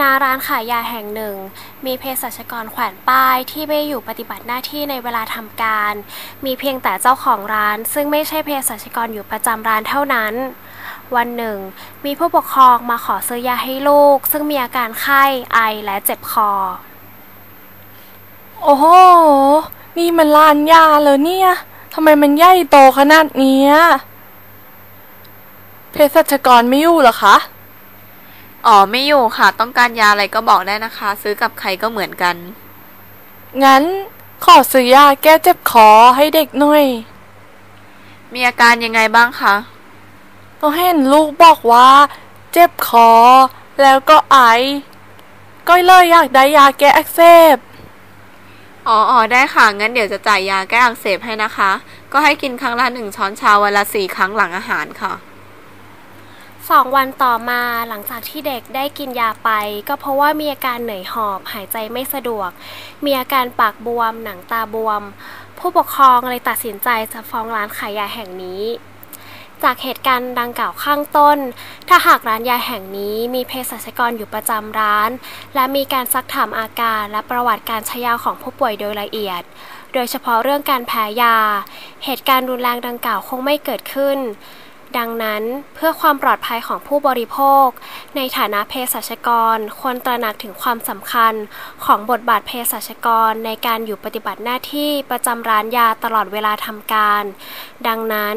ณร้านขายยาแห่งหนึ่ง มีเภสัชกรแขวนป้ายที่ไม่อยู่ปฏิบัติหน้าที่ในเวลาทำการ มีเพียงแต่เจ้าของร้าน ซึ่งไม่ใช่เภสัชกรอยู่ประจำร้านเท่านั้น วันหนึ่ง มีผู้ปกครองมาขอซื้อยาให้ลูก ซึ่งมีอาการไข้ไอและเจ็บคอ โอ้โห นี่มันร้านยาเลยเนี่ยทำไมมันใหญ่โตขนาดนี้เภสัชกรไม่อยู่หรอคะ อ๋อไม่อยู่ค่ะ ต้องการยาอะไรก็บอกได้นะคะ ซื้อกับใครก็เหมือนกัน งั้นขอซื้อยาแก้เจ็บคอให้เด็กหน่อย มีอาการยังไงบ้างคะก็เห็นลูกบอกว่า เจ็บคอ แล้วก็ไอ ก็เลยอยากได้ยาแก้อักเสบอ๋ออ๋อได้ค่ะ งั้นเดี๋ยวจะจ่ายยาแก้อักเสบให้นะคะ ก็ให้กินครั้งละหนึ่งช้อนชาวันละสี่ครั้งหลังอาหารค่ะ สองวันต่อมาหลังจากที่เด็กได้กินยาไป ก็เพราะว่ามีอาการเหนื่อยหอบหายใจไม่สะดวก มีอาการปากบวม หนังตาบวม ผู้ปกครองเลยตัดสินใจจะฟ้องร้านขายยาแห่งนี้ จากเหตุการณ์ดังกล่าวข้างต้น ถ้าหากร้านยาแห่งนี้มีเภสัชกรอยู่ประจำร้าน และมีการซักถามอาการและประวัติการใช้ยาของผู้ป่วยโดยละเอียดโดยเฉพาะเรื่องการแพ้ยา เหตุการณ์รุนแรงดังกล่าวคงไม่เกิดขึ้น ดังนั้น เพื่อความปลอดภัยของผู้บริโภค ในฐานะเภสัชกร ควรตระหนักถึงความสำคัญ ของบทบาทเภสัชกรในการอยู่ปฏิบัติหน้าที่ประจำร้านยาตลอดเวลาทำการ ดังนั้น